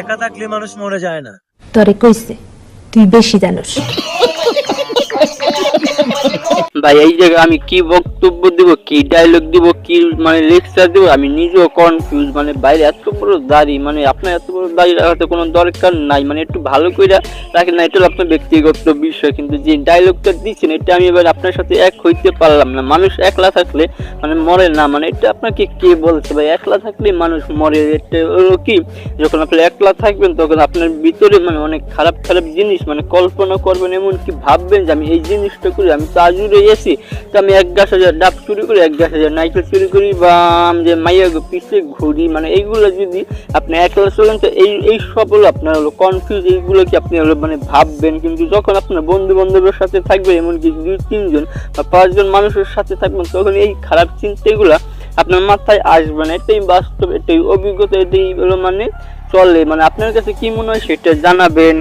একা থাকলে মানুষ মরে যায় না। তরে কইছে তুই বেশি জানোস। ভাই এই জায়গায় আমি কি বক্তব্য দিব, কি ডায়লগ দিব, কি মানে লেকচার দিব, আমি নিজেও কনফিউজ মানে বাইরে এত বড় দাড়ি মানে আপনার এত বড় দাড়ি রাখাতে কোনো দরকার নাই মানে একটু ভালো করে রাখেন না, এটা আপনার ব্যক্তিগত বিষয়, কিন্তু যে ডায়লগটা দিচ্ছেন এটা আমি এবার আপনার সাথে এক হইতে পারলাম না, মানুষ একলা থাকলে মানে মরে না মানে এটা আপনাকে কে বলছে ভাই? একলা থাকলে মানুষ মরে, এটা কি? যখন আপনি একলা থাকবেন, তখন আপনার ভিতরে মানে অনেক খারাপ খারাপ জিনিস মানে কল্পনা করবেন, এমনকি ভাববেন যে আমি এই জিনিসটা করি, আমি তো এসি তো আমি এক গাছ ডাব চুরি করি, এক গাছ হাজার নাইকেল চুরি করি বা যে মাইয়া পিছে ঘুরি মানে এইগুলো যদি আপনি একলা চলেন তো এই এই সব হলো আপনার হলো কনফিউজ এইগুলো কি আপনি হলো মানে ভাববেন? কিন্তু যখন আপনার বন্ধু বান্ধবের সাথে থাকবেন, এমনকি দুই, তিনজন বা পাঁচজন মানুষের সাথে থাকবেন, তখন এই খারাপ চিন্তাগুলা আপনার মাথায় আসবে না। এটাই বাস্তব, এটাই অভিজ্ঞতা, এটাই হলো মানে চলে। মানে আপনার কাছে কি মনে হয় সেটা জানাবেন।